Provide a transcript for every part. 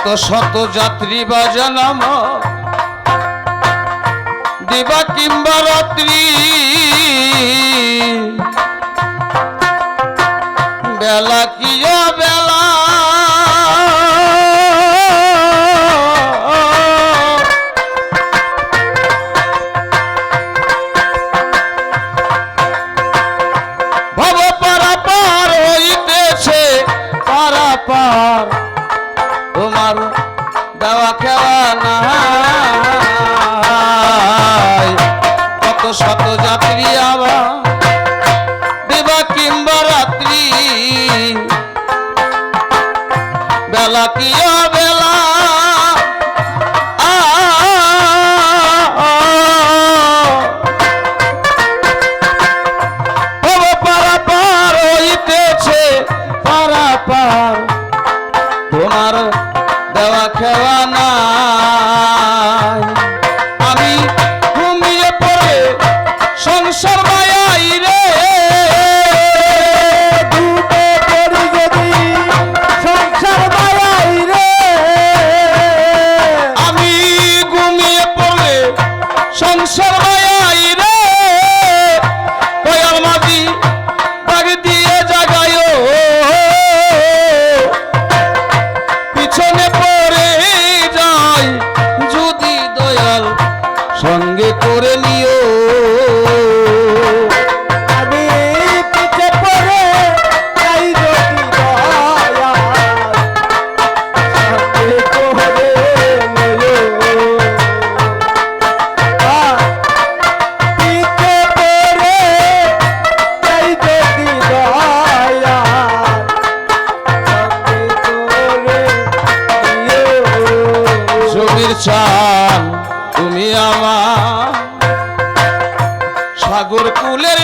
শত শত যাত্রী বা জানাম দিবা কিংবা রাত্রি। বেলা তাকিয়া বেলা করে নিও। আমি পিছে পরে যাই রকি দয়া সাথে করে নিও পিছে পরে যাই তুমি আমার সাগর কুলের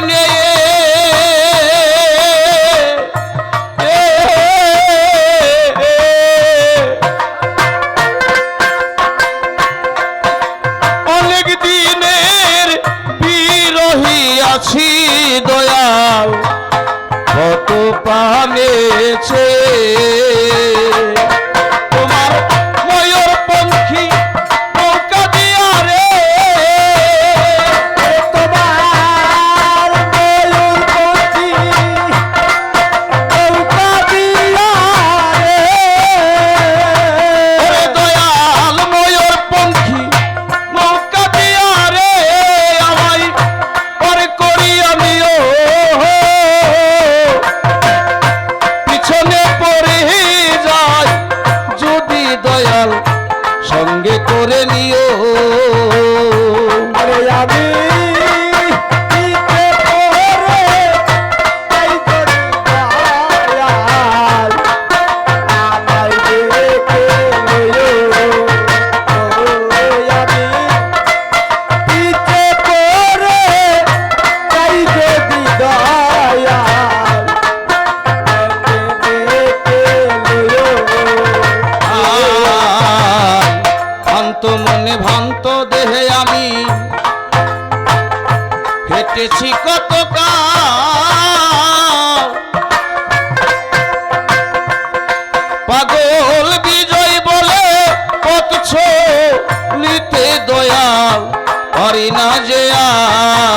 পাগল বিজয় বলে পথ ছোলিতে দয়াল হরিনা যে আর।